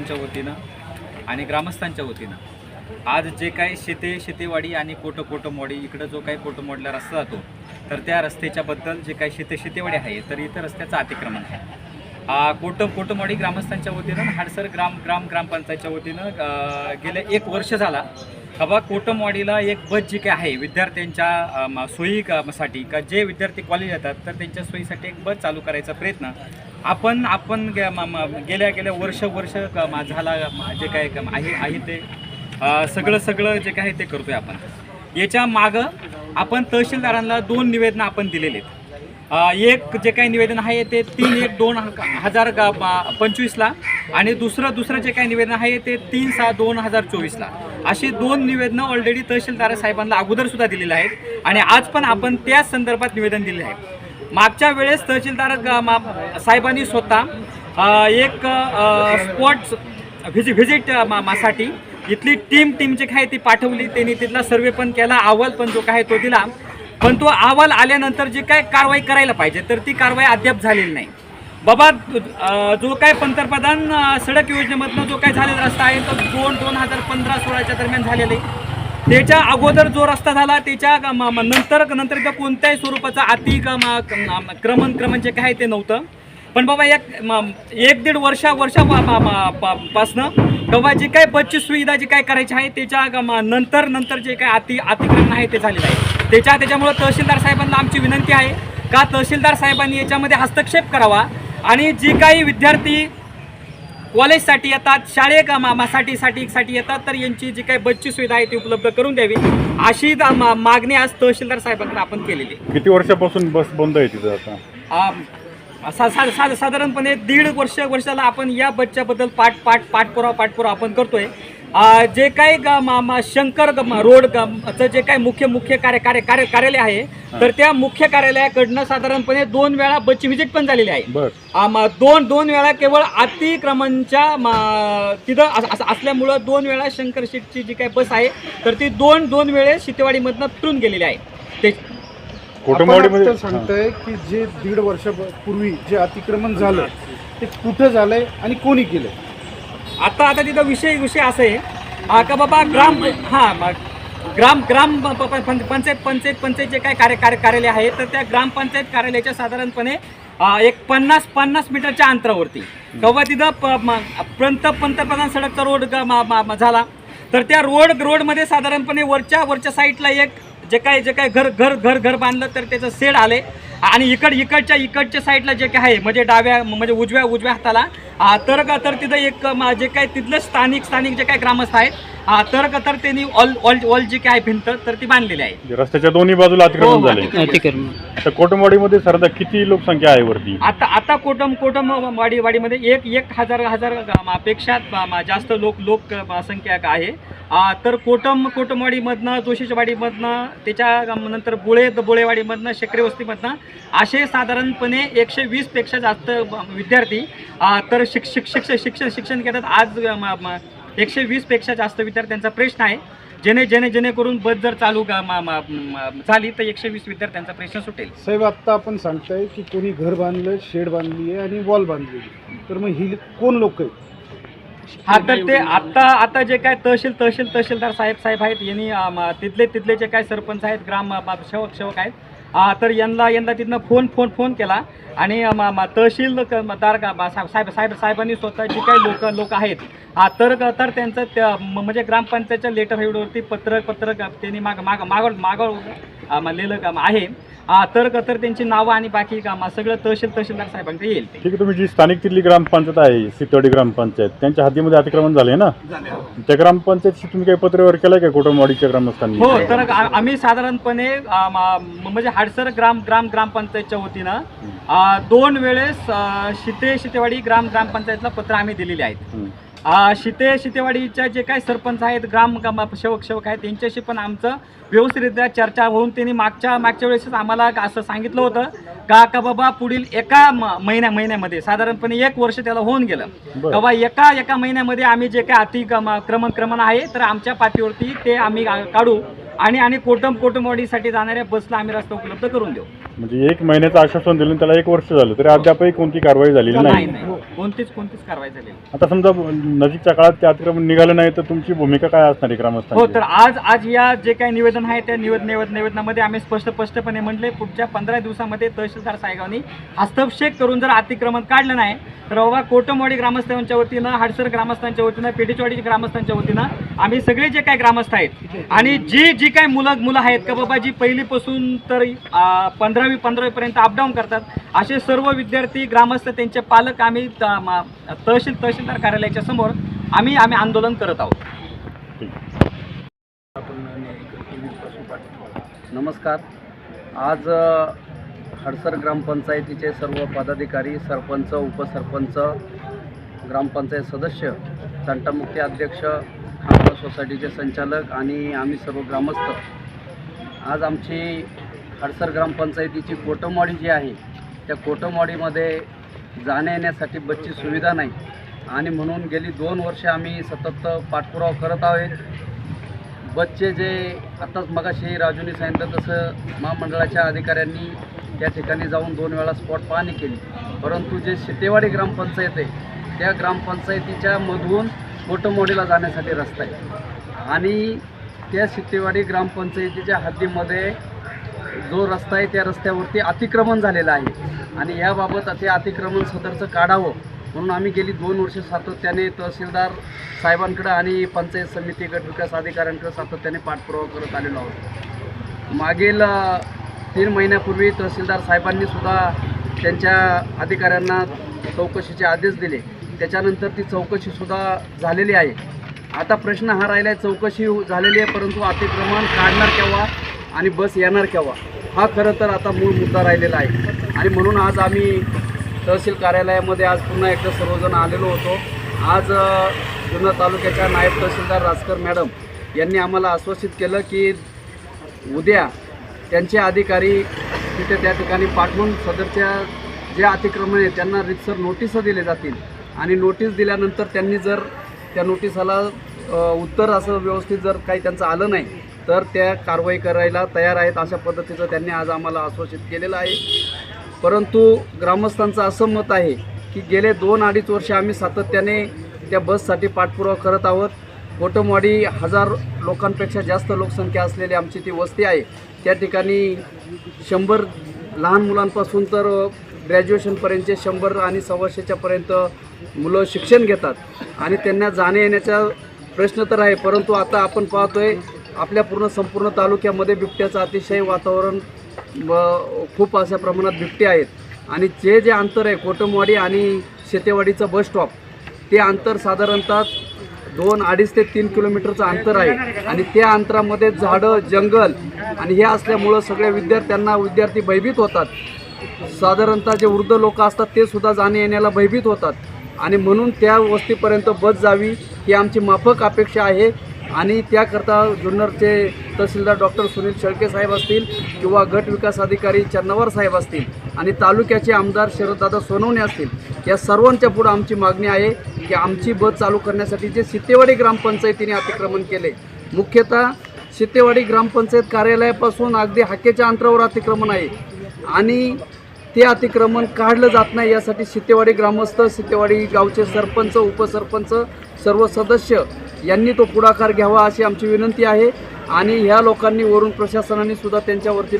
साहेबांच्या वतीनं आणि ग्रामस्थांच्या वतीनं. आज जे काही शेते शेतेवाडी आणि कोटं कोटमवाडी इकडं जो काही कोटोमोडला रस्ता जातो तर त्या रस्त्याच्याबद्दल जे काही शेते शेतेवाडी आहे तर इथं रस्त्याचं अतिक्रमण आहे. कोटम कोट कोटमवाडी ग्रामस्थांच्या वतीनं हाडसर ग्राम ग्राम ग्रामपंचायतच्या वतीनं गेले एक वर्ष झाला बाबा कोटमवाडीला एक बस जी काय आहे विद्यार्थ्यांच्या सोयी साठी का जे विद्यार्थी कॉलेज येतात तर त्यांच्या सोयीसाठी एक बस चालू करायचा प्रयत्न आपण आपण गेल्या गेल्या वर्ष वर्ष झाला जे काय आहे आहे ते. सगळं सगळं जे काय आहे ते करतोय आपण. याच्या मागं आपण तहसीलदारांना दोन निवेदनं आपण दिलेले आहेत एक जे काही निवेदन आहे ते तीन एक दोन हजार ग- पंचवीसला आणि दुसरं दुसरं जे काही निवेदन आहे ते तीन सहा दोन हजार चोवीसला. अशी दोन निवेदनं ऑलरेडी तहसीलदार साहेबांना अगोदर सुद्धा दिलेली आहेत आणि आज पण आपण त्याच संदर्भात निवेदन दिले आहे. मागच्या वेळेस तहसीलदार ग- साहेबांनी स्वतः एक स्पॉट व्हिजि व्हिजिट मासाठी इथली टीम टीम जे काय ती पाठवली त्यांनी तिथला सर्वे पण केला अहवाल पण जो काय तो दिला. पण तो अहवाल आल्यानंतर जी काय कारवाई करायला पाहिजे तर ती कारवाई अद्याप झालेली नाही. बाबा जो काय पंतप्रधान सडक योजनेमधनं जो काय झालेला रस्ता आहे तो दोन दोन हजार पंधरा सोळाच्या दरम्यान झालेला आहे. त्याच्या अगोदर जो रस्ता झाला त्याच्या ग- नंतर नंतर इथं कोणत्याही स्वरूपाचा अति क्रमण क्रमण जे काय ते नव्हतं. पण बाबा एक एक दीड वर्षा वर्षा पासनं बाबा जी काय बसची सुविधा जी काय करायची आहे त्याच्या नंतर नंतर जे काय अति अतिक्रमण आहे ते झालेलं आहे. त्याच्या त्याच्यामुळं तहसीलदार साहेबांना आमची विनंती आहे का तहसीलदार साहेबांनी याच्यामध्ये हस्तक्षेप करावा आणि जी काही विद्यार्थी कॉलेजसाठी येतात शाळे कामासाठी साठी साठी येतात तर यांची जी काही बसची सुविधा आहे ती उपलब्ध करून द्यावी. अशी मा- मागणी आज तहसीलदार साहेबांकडे आपण केलेली आहे. किती वर्षापासून बस बंद आहे तिथं आता? सा- सा- सा- साधारणपणे दीड वर्ष वर्षाला आपण या बच्च्याबद्दल पाठ पाठ पाठपुरावा पाठपुरावा आपण करतोय. जे काही ग- म- म- शंकर रोड चं जे काही मुख्य मुख्य कार्य कार्य कार्य कार्यालय आहे तर त्या मुख्य कार्यालयाकडनं साधारणपणे दोन वेळा बसची व्हिजिट पण झालेली आहे. दोन दोन वेळा केवळ अतिक्रमणच्या म- तिथं अस- अस- असल्यामुळं दोन वेळा शंकर शेटची जी काही बस आहे तर ती दोन दोन वेळेस शितेवाडीमधनं फिरून गेलेली आहे. ते सांगताय की जे दीड वर्षापूर्वी जे अतिक्रमण झालं ते कुठं झालंय आणि कोणी केलंय? आता आता तिथं विषय विषय असं आहे. का बाबा ग्राम हां मग ग्राम ग्राम प- पंचायत पंचायत पंचायत जे काय कार्य कार्य कार्यालय आहे तर त्या ग्रामपंचायत कार्यालयाच्या साधारणपणे एक पन्नास पन्नास मीटरच्या अंतरावरती. तेव्हा तिथं प- पंत पंतप्रधान सडकचा रोड झाला. तर त्या रोड रोडमध्ये साधारणपणे वरच्या वरच्या साईडला एक जे काय जे काय घर घर घर घर बांधलं तर त्याचं सेड आले. आणि इकड इकडच्या इकडच्या साईडला जे काय आहे म्हणजे डाव्या म्हणजे उजव्या उजव्या हाताला आ, तर का तर तिथं एक म, जे काय तिथलं स्थानिक स्थानिक जे काय ग्रामस्थ आहेत आ, तर का तर त्यांनी ऑल ऑल ऑल जी काय भिंत तर ती बांधलेली आहे. जे रस्त्याच्या दोन्ही बाजूला हो, अतिक्रमण हो, झाले अतिक्रमण. तर कोटमवाडीमध्ये सरदा किती लोकसंख्या आहे वरती? आता आता कोटम कोटम वाडी वाडीमध्ये एक एक हजार हजारपेक्षा जास्त लोक लोक संख्या आहे. आ, तर कोटम कोटमवाडीमधनं जोशीच्या वाडीमधनं त्याच्या नंतर बुळे बुळेवाडीमधनं शेकरे वस्तीमधनं असे साधारणपणे एकशे वीसपेक्षा जास्त विद्यार्थी तर शिक शिक शिक्षण शिक्षण घेतात. आज एकशे वीसपेक्षा जास्त विद्यार्थ्यांचा प्रश्न आहे. जेणे जेणे जेणेकरून बस जर चालू झाली तर एकशे वीस विद्यार्थ्यांचा प्रश्न सुटेल. साहेब आत्ता आपण सांगताय की कोणी घर बांधलं शेड बांधली आहे आणि वॉल बांधलेली तर मग ही कोण लोक आहेत? हा तर ते आता आता जे काय तहसील तहसील तहसीलदार साहेब साहेब आहेत. यांनी तिथले तिथले जे काय सरपंच आहेत ग्राम सेवक सेवक आहेत. अं, तर यांना यंदा तिथनं फोन फोन फोन केला. आणि मा मा म, तहसील क- दार बा- साहेब साहेब साहेब साहेबांनी स्वतः जी काही लोक लोक आहेत हा तर तर त्यांचं त्या- म्हणजे ग्रामपंचायतच्या लेटर हेडवरती पत्रक पत्रक त्यांनी माग माग मागव मागव लिहिलं आहे. हा, तर त्यांची नावं आणि बाकी काम सगळं तहसील तहसीलदार साहेबांकडे येईल ते. ठीक आहे तुम्ही जी स्थानिक तिथली ग्रामपंचायत आहे सितवाडी ग्रामपंचायत त्यांच्या हद्दीमध्ये अतिक्रमण झाले ना? त्या ग्रामपंचायतशी तुम्ही काही पत्रव्यवहार केलाय का कोटमवाडीच्या ग्रामस्थांनी? हो तर आ- आम्ही साधारणपणे आ, म- म्हणजे हाडसर ग्राम ग्राम ग्रामपंचायतच्या वतीनं आ, दोन वेळेस आ, शिते शितेवाडी ग्राम ग्रामपंचायतला पत्र आम्ही दिलेली आहेत. हं. शिते शितेवाडीच्या जे काही सरपंच आहेत ग्राम सेवक सेवक आहेत त्यांच्याशी पण आमचं व्यवस्थितरित्या चर्चा होऊन त्यांनी मागच्या मागच्या वेळेसच आम्हाला असं सांगितलं होतं का का बाबा पुढील एका म- महिन्या महिन्यामध्ये साधारणपणे एक वर्ष त्याला होऊन गेलं. तेव्हा एका एका महिन्यामध्ये आम्ही जे काही अति क्रमण क्रमण आहे तर आमच्या पाठीवरती ते आम्ही काढू आणि आणि कोटम कोटमवाडीसाठी जाणाऱ्या बसला आम्ही रस्ता उपलब्ध करून देऊ म्हणजे एक महिन्याचं आश्वासन दिलं आणि त्याला एक वर्ष झालं तरी अद्यापही कोणती कारवाई झालेली नाही नाही. नाही. कोणतीच कोणतीच कारवाई झालेली नाही. आता समजा नजीकच्या काळात ते अतिक्रमण निघालं नाही तर तुमची भूमिका काय असणार आहे हो ग्रामस्थांची तर आज आज या जे काही निवेदन आहे त्या निवेद निवेद निवेदनामध्ये आम्ही स्पष्ट स्पष्टपणे म्हटले पुढच्या पंधरा दिवसामध्ये तहसीलदार साहेबांनी हस्तक्षेप करून जर अतिक्रमण काढलं नाही तर बाबा कोटमवाडी ग्रामस्थांच्या वतीनं हाडसर ग्रामस्थांच्या वतीनं पेटीचवाडी ग्रामस्थांच्या वतीनं आम्ही सगळे जे काही ग्रामस्थ आहेत आणि जी जी काही मुलं मुलं आहेत का बाबा जी पहिलीपासून तर आ, पंधरावी पंधरावीपर्यंत अपडाऊन करतात. असे सर्व विद्यार्थी ग्रामस्थ त्यांचे पालक आम्ही त- तहसील तहसीलदार कार्यालयाच्या समोर आम्ही आम्ही आंदोलन करत आहोत. नमस्कार. आज हडसर ग्रामपंचायतीचे सर्व पदाधिकारी सरपंच उपसरपंच ग्रामपंचायत सदस्य तंटामुक्ती अध्यक्ष खामगाव सोसायटीचे संचालक आणि आम्ही सर्व ग्रामस्थ. आज आमची हडसर ग्रामपंचायतीची कोटमवाडी जी आहे त्या कोटमवाडीमध्ये जाण्या येण्यासाठी बसची सुविधा नाही. आणि म्हणून गेली दोन वर्षे आम्ही सतत पाठपुरावा करत आहोत. बसचे जे आत्ताच मगाशी राजूनी सांगितलं तसं महामंडळाच्या अधिकाऱ्यांनी त्या ठिकाणी जाऊन दोन वेळा स्पॉट पाहणी केली. परंतु जे शितेवाडी ग्रामपंचायत आहे त्या ग्रामपंचायतीच्या मधून कोटमोडीला जाण्यासाठी रस्ता आहे. आणि त्या शितेवाडी ग्रामपंचायतीच्या हद्दीमध्ये जो रस्ता आहे त्या रस्त्यावरती अतिक्रमण झालेलं आहे. आणि याबाबत ते अतिक्रमण सदरचं काढावं म्हणून आम्ही गेली दोन वर्ष सातत्याने तहसीलदार साहेबांकडं आणि पंचायत समिती गट विकास अधिकाऱ्यांकडं सातत्याने पाठपुरावा करत आलेलो आहोत. मागील तीन महिन्यापूर्वी तहसीलदार साहेबांनी सुद्धा त्यांच्या अधिकाऱ्यांना चौकशीचे आदेश दिले. त्याच्यानंतर ती चौकशीसुद्धा झालेली आहे. आता प्रश्न हा राहिला आहे चौकशी झालेली आहे परंतु अतिक्रमण काढणार केव्हा? आणि बस येणार केव्हा? हा खरं तर आता मूळ मुद्दा राहिलेला आहे. आणि म्हणून आज आम्ही तहसील कार्यालयामध्ये आज पुन्हा एकदा सर्वजण आलेलो होतो. आज अ, जुन्नर तालुक्याच्या नायब तहसीलदार राजकर मॅडम यांनी आम्हाला आश्वासित केलं की उद्या त्यांचे अधिकारी तिथे त्या ठिकाणी पाठवून सदरच्या जे अतिक्रमण आहे त्यांना रितसर नोटीस दिले जातील. आणि नोटीस दिल्यानंतर त्यांनी जर त्या नोटिसाला उत्तर असं व्यवस्थित जर काही त्यांचं आलं नाही तर त्या कारवाई करायला तयार आहेत अशा पद्धतीचं त्यांनी आज आम्हाला आश्वासित केलेलं आहे. परंतु ग्रामस्थांचं असं मत आहे की गेले दोन अडीच वर्ष आम्ही सातत्याने त्या बससाठी पाठपुरावा करत आहोत. कोटमवाडी हजार लोकांपेक्षा जास्त लोकसंख्या असलेली आमची ती वस्ती आहे. त्या ठिकाणी शंभर लहान मुलांपासून तर ग्रॅज्युएशनपर्यंतचे शंभर आणि सव्वाशेच्यापर्यंत मुलं शिक्षण घेतात आणि त्यांना जाण्या येण्याचा प्रश्न तर आहे. परंतु आता आपण पाहतोय आपल्या पूर्ण संपूर्ण तालुक्यामध्ये बिबट्याचं अतिशय वातावरण खूप अशा प्रमाणात बिबटे आहेत. आणि जे जे अंतर आहे कोटमवाडी आणि शेतेवाडीचं बस स्टॉप ते अंतर साधारणतः दोन अडीच ते तीन किलोमीटरचं अंतर आहे. आणि त्या अंतरामध्ये झाडं जंगल आणि हे असल्यामुळं सगळ्या विद्यार्थ्यांना विद्यार्थी भयभीत होतात. साधारणतः जे वृद्ध लोक असतात ते सुद्धा जाणे येण्याला भयभीत होतात. आणि म्हणून त्या वस्तीपर्यंत बस जावी ही आमची माफक अपेक्षा आहे. आणि त्याकरता जुन्नरचे तहसीलदार डॉक्टर सुनील शेळके साहेब असतील किंवा गट विकास अधिकारी चन्नवर साहेब असतील आणि तालुक्याचे आमदार शरददादा सोनवणे असतील या सर्वांच्या पुढं आमची मागणी आहे की आमची बस चालू करण्यासाठी जे सितेवाडी ग्रामपंचायतीने अतिक्रमण केले मुख्यतः सितेवाडी ग्रामपंचायत कार्यालयापासून अगदी हाकेच्या अंतरावर अतिक्रमण आहे. आणि ते अतिक्रमण काढलं जात नाही. यासाठी सितेवाडी ग्रामस्थ सितेवाडी गावचे सरपंच उपसरपंच सर्व सदस्य यांनी तो पुढाकार घ्यावा अशी आमची विनंती आहे. आणि ह्या लोकांनी वरून प्रशासनाने सुद्धा त्यांच्यावरती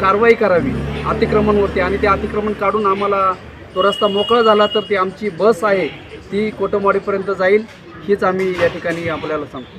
कारवाई करावी अतिक्रमणवरती. आणि ते अतिक्रमण काढून आम्हाला तो रस्ता मोकळा झाला तर ती आमची बस आहे ती कोटमवाडीपर्यंत जाईल. हीच आम्ही या ठिकाणी आपल्याला सांगतो.